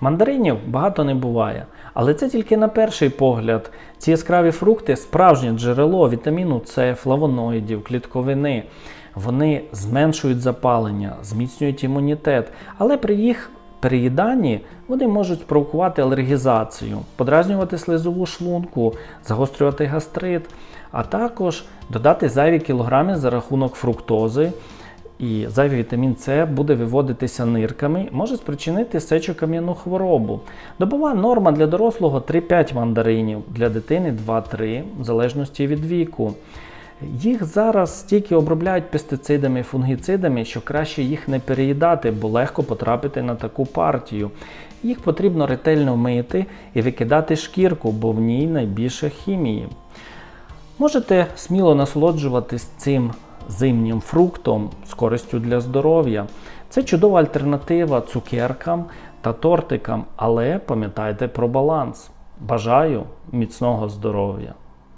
Мандаринів багато не буває, але це тільки на перший погляд. Ці яскраві фрукти справжнє джерело вітаміну С, флавоноїдів, клітковини. Вони зменшують запалення, зміцнюють імунітет, але при їх переїданні вони можуть спровокувати алергізацію, подразнювати слизову шлунку, загострювати гастрит, а також додати зайві кілограми за рахунок фруктози. І зайвий вітамін С буде виводитися нирками, може спричинити сечокам'яну хворобу. Добова норма для дорослого 3-5 мандаринів, для дитини 2-3, в залежності від віку. Їх зараз стільки обробляють пестицидами, фунгіцидами, що краще їх не переїдати, бо легко потрапити на таку партію. Їх потрібно ретельно мити і викидати шкірку, бо в ній найбільше хімії. Можете сміло насолоджуватись цим зимнім фруктом з користю для здоров'я. Це чудова альтернатива цукеркам та тортикам, але пам'ятайте про баланс. Бажаю міцного здоров'я!